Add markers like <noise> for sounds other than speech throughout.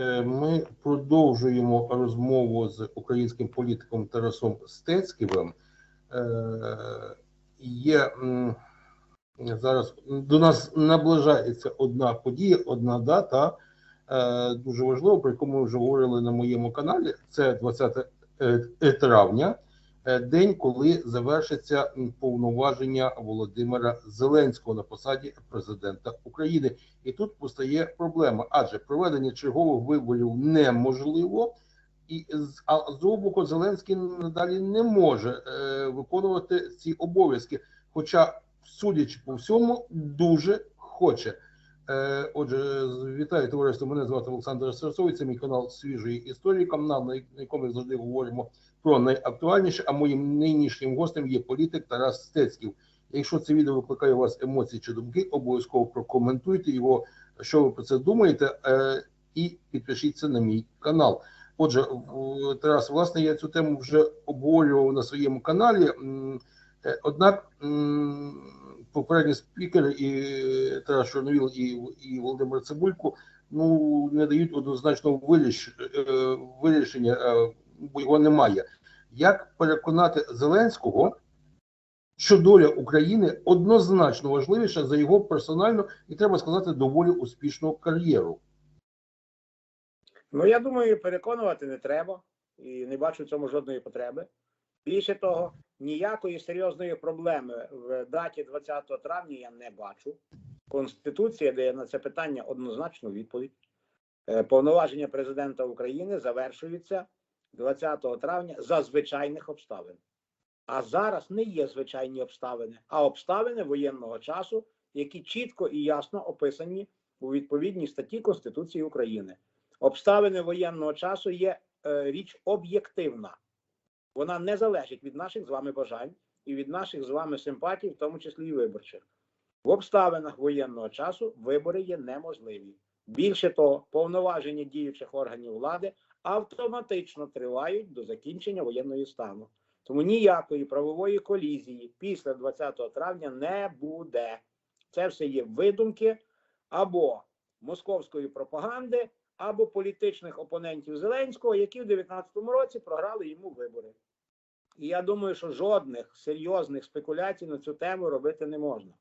Е, Ми продовжуємо розмову з українським політиком Тарасом Стецьківим. Е, Є зараз до нас наближається одна подія, одна дата, е, дуже важлива, про яку ми вже говорили на моєму каналі. Це 20 е, травня, день, коли завершиться повноваження Володимира Зеленського на посаді президента України. І тут постає проблема, адже проведення чергових виборів неможливо, і а з боку Зеленський надалі не може е, виконувати ці обов'язки. Хоча, судячи по всьому, дуже хоче. Е, отже, вітаю товариство. Мене звати Олександр Сарсовий. Це мій канал свіжої історії. Канал, на якому завжди говоримо про найактуальніше. А моїм нинішнім гостем є політик Тарас Стецьків. Якщо це відео викликає у вас емоції чи думки, обов'язково прокоментуйте його, що ви про це думаєте, е, і підпишіться на мій канал. Отже, Тарас, власне, я цю тему вже обговорював на своєму каналі. Е, Однак попередні спікери і Тарас Чорновіл і, і Володимир Цибулько ну не дають однозначного е, вирішення, його немає. Як переконати Зеленського, що доля України однозначно важливіша за його персональну і треба сказати доволі успішну кар'єру? Ну, я думаю, переконувати не треба і не бачу в цьому жодної потреби. Більше того, ніякої серйозної проблеми в даті 20 травня я не бачу. Конституція дає на це питання однозначну відповідь. Е, Повноваження президента України завершуються 20 травня за звичайних обставин. А зараз не є звичайні обставини, а обставини воєнного часу, які чітко і ясно описані у відповідній статті Конституції України. Обставини воєнного часу є е, річ об'єктивна. Вона не залежить від наших з вами бажань і від наших з вами симпатій, в тому числі і виборчих. В обставинах воєнного часу вибори є неможливі. Більше того, повноваження діючих органів влади автоматично тривають до закінчення воєнного стану. Тому ніякої правової колізії після 20 травня не буде. Це все є видумки або московської пропаганди, або політичних опонентів Зеленського, які в 2019 році програли йому вибори. І я думаю, що жодних серйозних спекуляцій на цю тему робити не можна.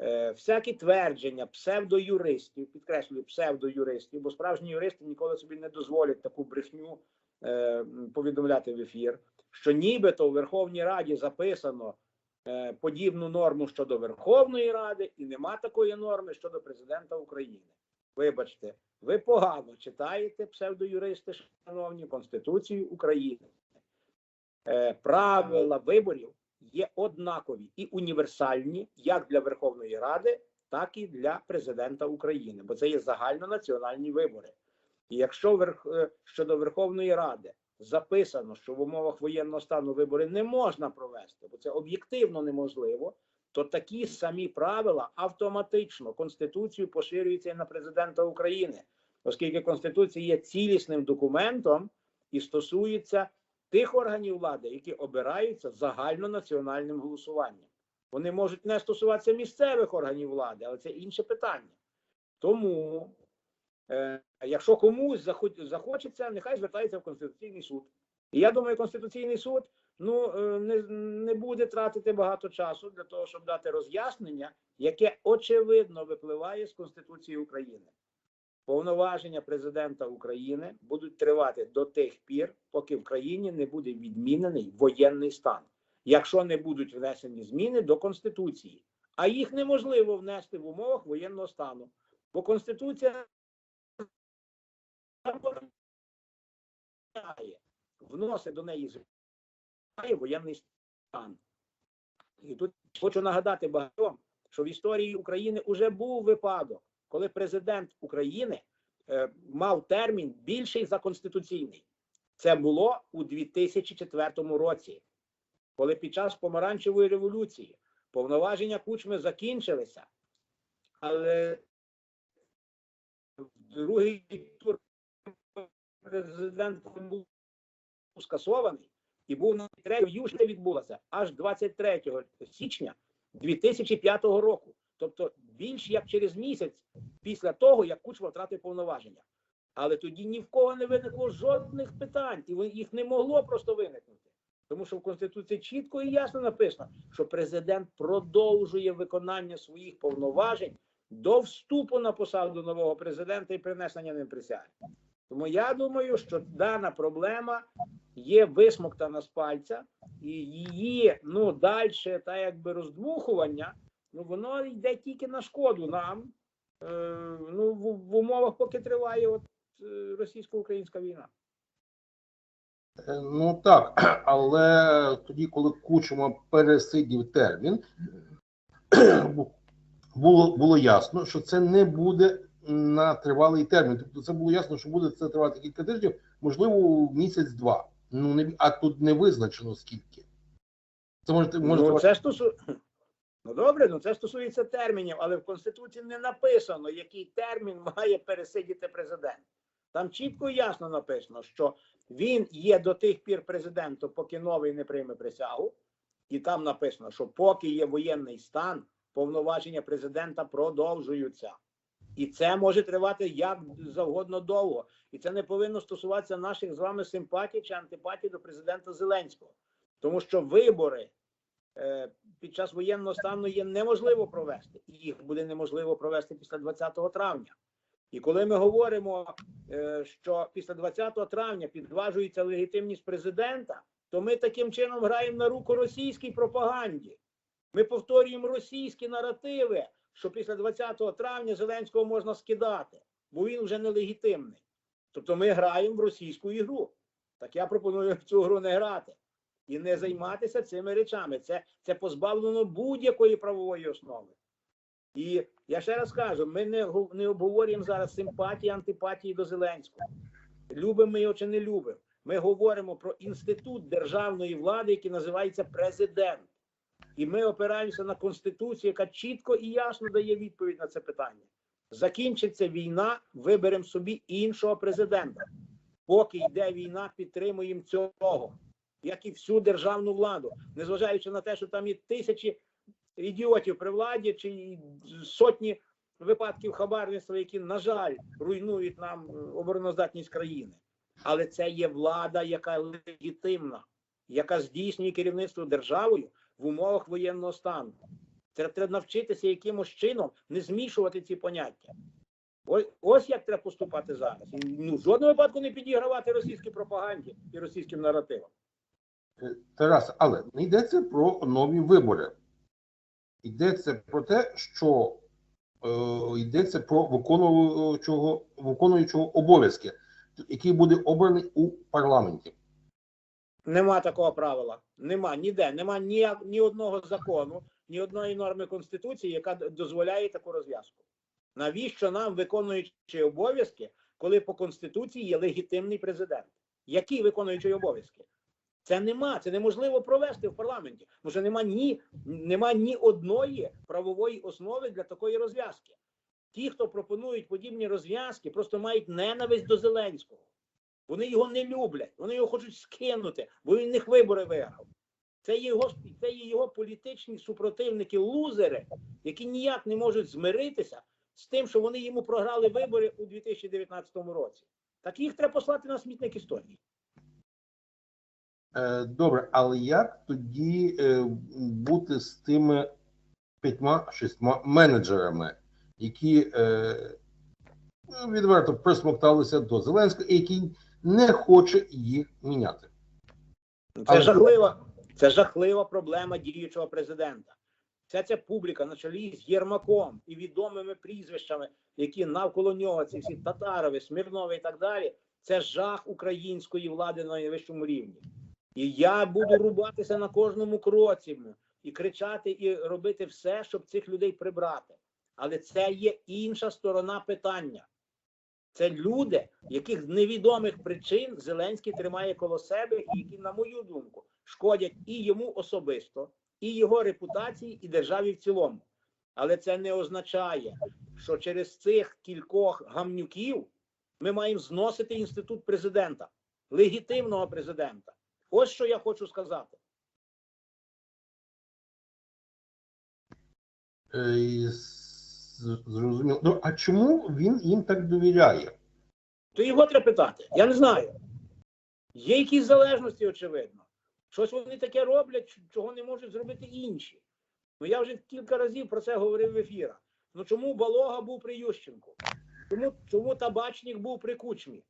Е, всякі твердження псевдоюристів, підкреслюю, псевдоюристів, бо справжні юристи ніколи собі не дозволять таку брехню е, повідомляти в ефір, що нібито у Верховній Раді записано е, подібну норму щодо Верховної Ради, і нема такої норми щодо президента України. Вибачте, ви погано читаєте псевдоюристи, шановні Конституцію України. Правила виборів є однакові і універсальні як для Верховної Ради, так і для президента України, бо це є загальнонаціональні вибори. І якщо верх, е, щодо Верховної Ради записано, що в умовах воєнного стану вибори не можна провести, бо це об'єктивно неможливо, то такі самі правила автоматично Конституцію поширюються і на президента України, оскільки Конституція є цілісним документом і стосується тих органів влади, які обираються загальнонаціональним голосуванням. Вони можуть не стосуватися місцевих органів влади, але це інше питання. Тому, е, якщо комусь захоч- захочеться, нехай звертається в Конституційний суд. І я думаю, Конституційний суд ну, е, не, не буде тратити багато часу для того, щоб дати роз'яснення, яке очевидно випливає з Конституції України. Повноваження президента України будуть тривати до тих пір, поки в країні не буде відмінений воєнний стан, якщо не будуть внесені зміни до Конституції. А їх неможливо внести в умовах воєнного стану, бо Конституція вносить до неї зміни воєнний стан. І тут хочу нагадати багатьом, що в історії України вже був випадок, коли президент України е, мав термін більший за конституційний. Це було у 2004 році, коли під час помаранчевої революції повноваження кучми закінчилися, але другий тур президентом був скасований і був на 3 юшня відбулася аж 23 січня 2005 року. Тобто більш як через місяць після того, як Кучма втратив повноваження. Але тоді ні в кого не виникло жодних питань, і їх не могло просто виникнути. Тому що в Конституції чітко і ясно написано, що президент продовжує виконання своїх повноважень до вступу на посаду нового президента і принесення ним присяги. Тому я думаю, що дана проблема є висмоктана з пальця, і її ну далі, та якби роздмухування, ну воно йде тільки на шкоду нам. Е, ну, в, в умовах, поки триває от, е, російсько-українська війна. Е, Ну так, <clears throat> але тоді, коли Кучма пересидів термін, <clears throat> було, було ясно, що це не буде на тривалий термін. Тобто це було ясно, що буде це тривати кілька тижнів, можливо, місяць-два. Ну не а тут не визначено скільки. Це може, може ну, це стосу... ну добре, ну це стосується термінів, але в Конституції не написано, який термін має пересидіти президент. Там чітко і ясно написано, що він є до тих пір президентом, поки новий не прийме присягу, і там написано, що поки є воєнний стан, повноваження президента продовжуються. І це може тривати як завгодно довго. І це не повинно стосуватися наших з вами симпатій чи антипатій до президента Зеленського. Тому що вибори під час воєнного стану є неможливо провести, і їх буде неможливо провести після 20 травня. І коли ми говоримо, е, що після 20 травня підважується легітимність президента, то ми таким чином граємо на руку російській пропаганді. Ми повторюємо російські наративи, що після 20 травня Зеленського можна скидати, бо він вже нелегітимний. Тобто ми граємо в російську ігру. Так я пропоную в цю гру не грати і не займатися цими речами. Це, це позбавлено будь-якої правової основи. І я ще раз кажу: ми не, не обговорюємо зараз симпатії, антипатії до Зеленського. Любимо ми його чи не любимо. Ми говоримо про інститут державної влади, який називається президент. І ми опираємося на конституцію, яка чітко і ясно дає відповідь на це питання. Закінчиться війна, виберемо собі іншого президента. Поки йде війна, підтримуємо цього, як і всю державну владу, незважаючи на те, що там є тисячі ідіотів при владі чи сотні випадків хабарництва, які, на жаль, руйнують нам е, обороноздатність країни. Але це є влада, яка легітимна, яка здійснює керівництво державою в умовах воєнного стану. Це треба навчитися якимось чином не змішувати ці поняття. Ось, ось як треба поступати зараз. Ну, в жодному випадку не підігравати російській пропаганді і російським наративам. Е, Тарас, але не йдеться про нові вибори. Йдеться про те, що е, йдеться про виконуючого, виконуючого обов'язки, який буде обраний у парламенті. Нема такого правила. Нема ніде. Нема ні, ні одного закону, ні одної норми Конституції, яка дозволяє таку розв'язку. Навіщо нам виконуючі обов'язки, коли по Конституції є легітимний президент? Які виконуючі обов'язки? Це нема, це неможливо провести в парламенті, тому що нема ні, нема ні одної правової основи для такої розв'язки. Ті, хто пропонують подібні розв'язки, просто мають ненависть до Зеленського. Вони його не люблять, вони його хочуть скинути, бо він них вибори виграв. Це його, це є його політичні супротивники, лузери, які ніяк не можуть змиритися з тим, що вони йому програли вибори у 2019 році. Так їх треба послати на смітник історії. Е, Добре, але як тоді е, бути з тими п'ятьма-шістьма менеджерами, які е, ну, відверто присмокталися до Зеленського і який не хоче їх міняти? Це Але- жахлива, це жахлива проблема діючого президента. Вся ця публіка на чолі з Єрмаком і відомими прізвищами, які навколо нього, ці всі Татарови, Смірнови і так далі. Це жах української влади на найвищому рівні. І я буду рубатися на кожному кроці і кричати, і робити все, щоб цих людей прибрати. Але це є інша сторона питання. Це люди, яких з невідомих причин Зеленський тримає коло себе, і які, на мою думку, шкодять і йому особисто, і його репутації, і державі в цілому. Але це не означає, що через цих кількох гамнюків ми маємо зносити інститут президента, легітимного президента. Ось що я хочу сказати. Е, Зрозуміло. Ну, а чому він їм так довіряє? То його треба питати. Я не знаю. Є якісь залежності, очевидно. Щось вони таке роблять, чого не можуть зробити інші. Ну я вже кілька разів про це говорив в ефірах. Ну чому Балога був при Ющенку? Чому, чому табачник був при кучмі?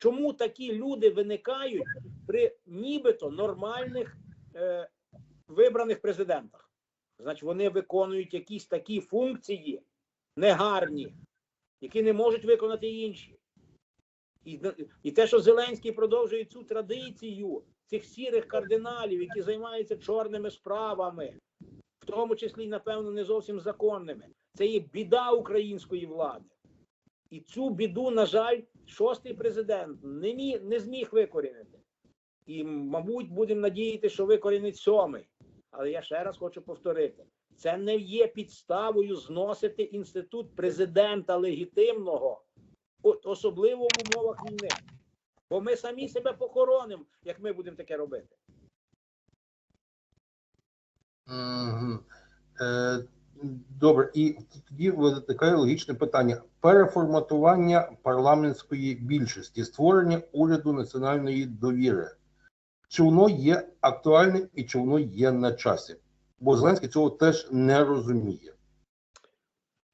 Чому такі люди виникають при нібито нормальних е, вибраних президентах? Значить, вони виконують якісь такі функції негарні, які не можуть виконати інші. І, і те, що Зеленський продовжує цю традицію цих сірих кардиналів, які займаються чорними справами, в тому числі, напевно, не зовсім законними, це є біда української влади. І цю біду, на жаль, шостий президент не, мі, не зміг викорінити. І, мабуть, будемо надіятися, що викорінить сьомий. Але я ще раз хочу повторити: це не є підставою зносити інститут президента легітимного, особливо в умовах війни. Бо ми самі себе похоронимо, як ми будемо таке робити. Мгм. Е, Добре, і тоді виникає логічне питання: переформатування парламентської більшості, створення уряду національної довіри. Чи воно є актуальним і чи воно є на часі? Бо Зеленський цього теж не розуміє.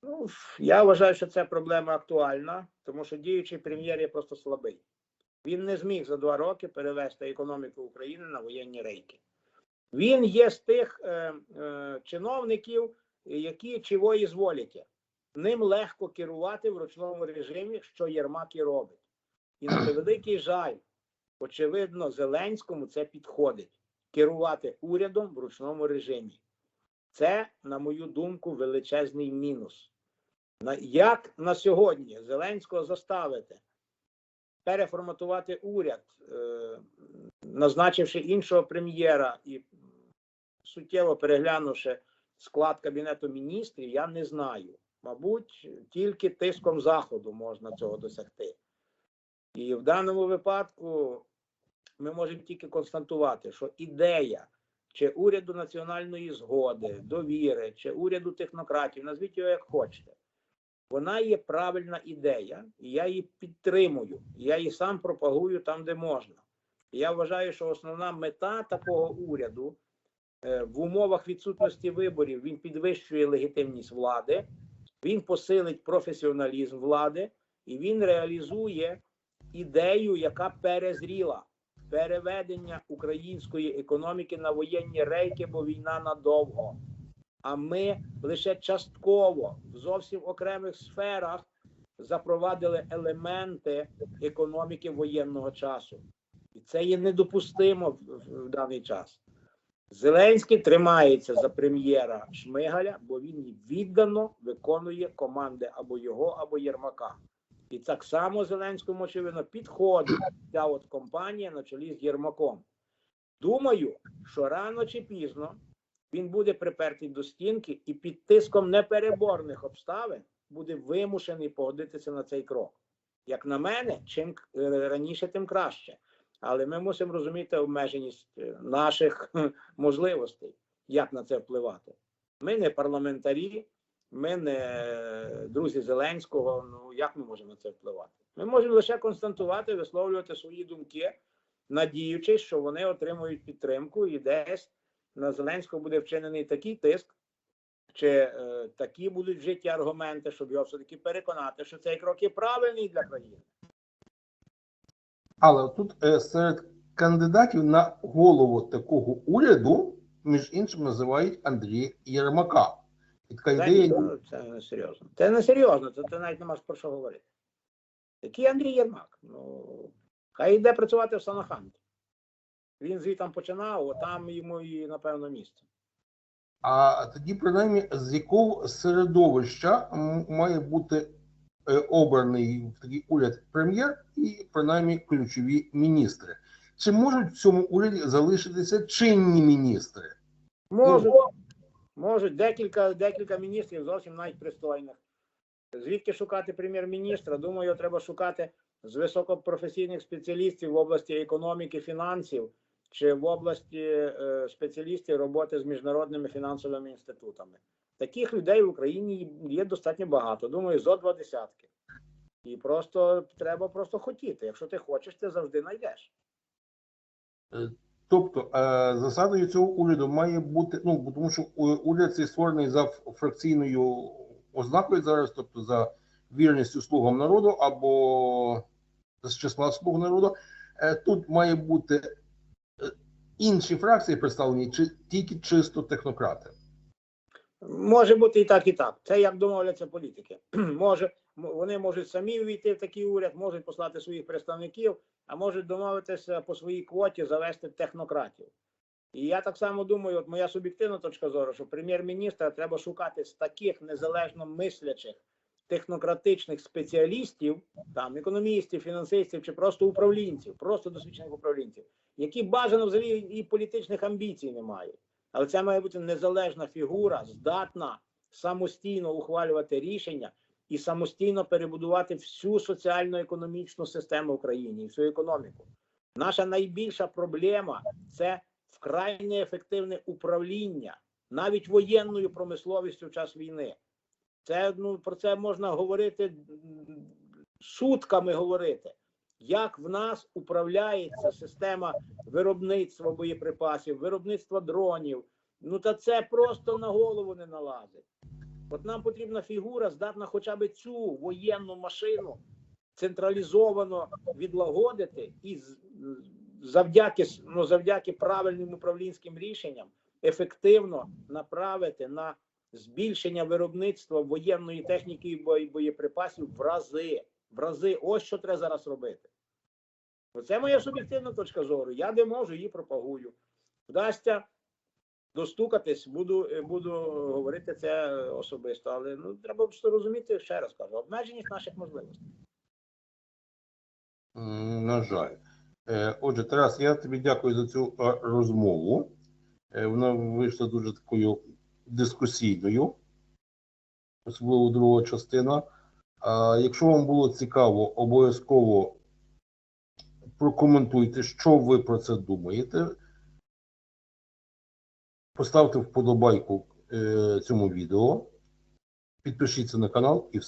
Ну, я вважаю, що ця проблема актуальна, тому що діючий прем'єр є просто слабий. Він не зміг за два роки перевести економіку України на воєнні рейки. Він є з тих е, е, чиновників, які чого і зволять. Ним легко керувати в ручному режимі, що Єрмак і робить. І на <clears throat> превеликий жаль, очевидно, Зеленському це підходить керувати урядом в ручному режимі. Це, на мою думку, величезний мінус. На, як на сьогодні Зеленського заставити переформатувати уряд, е, назначивши іншого прем'єра і суттєво переглянувши склад кабінету міністрів, я не знаю. Мабуть, тільки тиском заходу можна цього досягти. І в даному випадку ми можемо тільки констатувати, що ідея чи уряду національної згоди, довіри, чи уряду технократів, назвіть його як хочете. Вона є правильна ідея, і я її підтримую. Я її сам пропагую там, де можна. Я вважаю, що основна мета такого уряду в умовах відсутності виборів він підвищує легітимність влади, він посилить професіоналізм влади і він реалізує ідею, яка перезріла переведення української економіки на воєнні рейки, бо війна надовго. А ми лише частково в зовсім окремих сферах запровадили елементи економіки воєнного часу. І це є недопустимо в, в, в даний час. Зеленський тримається за прем'єра Шмигаля, бо він віддано виконує команди або його, або Єрмака. І так само Зеленському, очевидно, підходить ця от компанія на чолі з Єрмаком. Думаю, що рано чи пізно він буде припертий до стінки і під тиском непереборних обставин буде вимушений погодитися на цей крок. Як на мене, чим е, раніше, тим краще. Але ми мусимо розуміти обмеженість е, наших можливостей, як на це впливати. Ми не парламентарі, ми не е, друзі Зеленського. Ну як ми можемо на це впливати? Ми можемо лише констатувати, висловлювати свої думки, надіючись, що вони отримують підтримку і десь на Зеленського буде вчинений такий тиск, чи е, такі будуть вжиті аргументи, щоб його все-таки переконати, що цей крок є правильний для країни. Але тут е, серед кандидатів на голову такого уряду, між іншим, називають Андрія Єрмака. І така Це, ідея. ні, це не серйозно. Це не серйозно, це ти навіть не маєш про що говорити. Який Андрій Єрмак? Ну, хай йде працювати в Санаханті. Він звідти починав, от там йому і, напевно, місце. А тоді, принаймні, з якого середовища має бути обраний в такий уряд прем'єр і принаймні ключові міністри? Чи можуть в цьому уряді залишитися чинні міністри? Можуть, можуть декілька, декілька міністрів зовсім навіть пристойних. Звідки шукати прем'єр-міністра? Думаю, треба шукати з високопрофесійних спеціалістів в області економіки, фінансів чи в області е, спеціалістів роботи з міжнародними фінансовими інститутами. Таких людей в Україні є достатньо багато. Думаю, зо два десятки. І просто треба просто хотіти. Якщо ти хочеш, ти завжди знайдеш. Тобто е, засадою цього уряду має бути, ну тому що уряд цей створений за фракційною ознакою зараз, тобто за вірністю слугам народу або з числа слуг народу. Е, Тут має бути е, інші фракції представлені, чи тільки чисто технократи. Може бути і так, і так. Це як домовляться політики. <clears throat> Може, вони можуть самі увійти в такий уряд, можуть послати своїх представників, а можуть домовитися по своїй квоті завести технократів. І я так само думаю, от моя суб'єктивна точка зору, що прем'єр-міністра треба шукати з таких незалежно мислячих технократичних спеціалістів, там економістів, фінансистів чи просто управлінців, просто досвідчених управлінців, які бажано взагалі і політичних амбіцій не мають. Але це має бути незалежна фігура, здатна самостійно ухвалювати рішення і самостійно перебудувати всю соціально-економічну систему в країні і всю економіку. Наша найбільша проблема це вкрай неефективне управління навіть воєнною промисловістю в час війни. Це ну про це можна говорити сутками говорити. Як в нас управляється система виробництва боєприпасів, виробництва дронів. Ну та це просто на голову не налазить. От нам потрібна фігура, здатна хоча б цю воєнну машину централізовано відлагодити і завдяки, ну, завдяки правильним управлінським рішенням ефективно направити на збільшення виробництва воєнної техніки і боєприпасів в рази. В рази. Ось що треба зараз робити. Оце моя суб'єктивна точка зору. Я де можу, її пропагую. Вдасться достукатись, буду, е, буду говорити це особисто. Але ну треба просто розуміти, ще раз кажу, обмеженість наших можливостей. На жаль. Е, Отже, Тарас, я тобі дякую за цю е, розмову. Вона вийшла дуже такою дискусійною, особливо друга частина. Якщо вам було цікаво, обов'язково прокоментуйте, що ви про це думаєте. Поставте вподобайку е, цьому відео, підпишіться на канал і все.